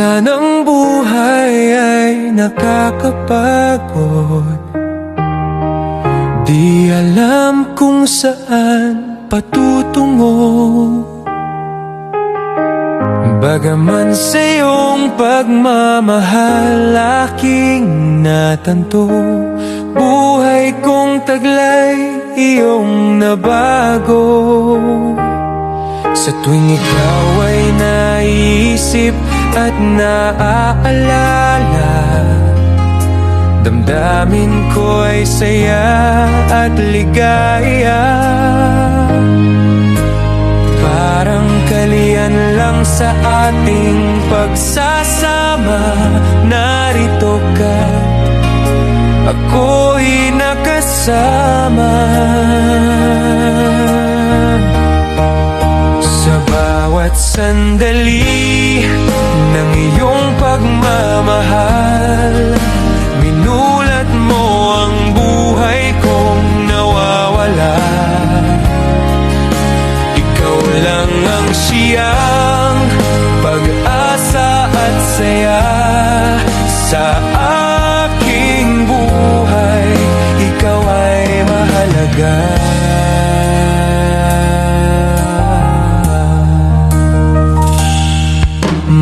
Minsan buhay ay nakakapagod. Di alam kung saan patutungo. Bagaman sa iyong pagmamahal aking natanto. Buhay kong taglay iyong nabago Sa tuwing ikaw ay naisip at naaalala Damdamin ko ay saya at ligaya. Parang kalian lang sa ating pagsasama Narito ka, ako'y nakasama sandali ng iyong pagmamahal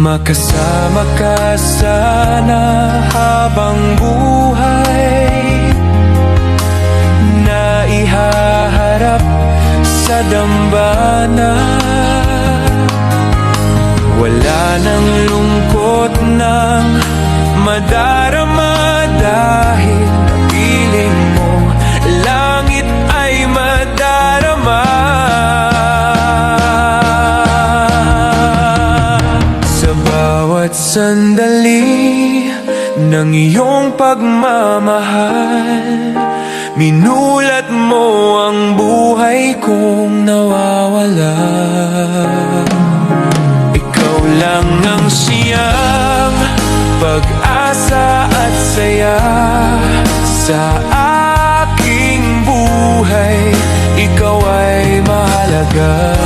Makasama ka sana habang buhay. Na ihaharap sa dambana. Wala nang lungkot ng madarama ng iyong pagmamahal. Minulat mo ang buhay kong nawawala. Ikaw lang ang siyang pag-asa at saya. Sa aking buhay, ikaw ay mahalaga.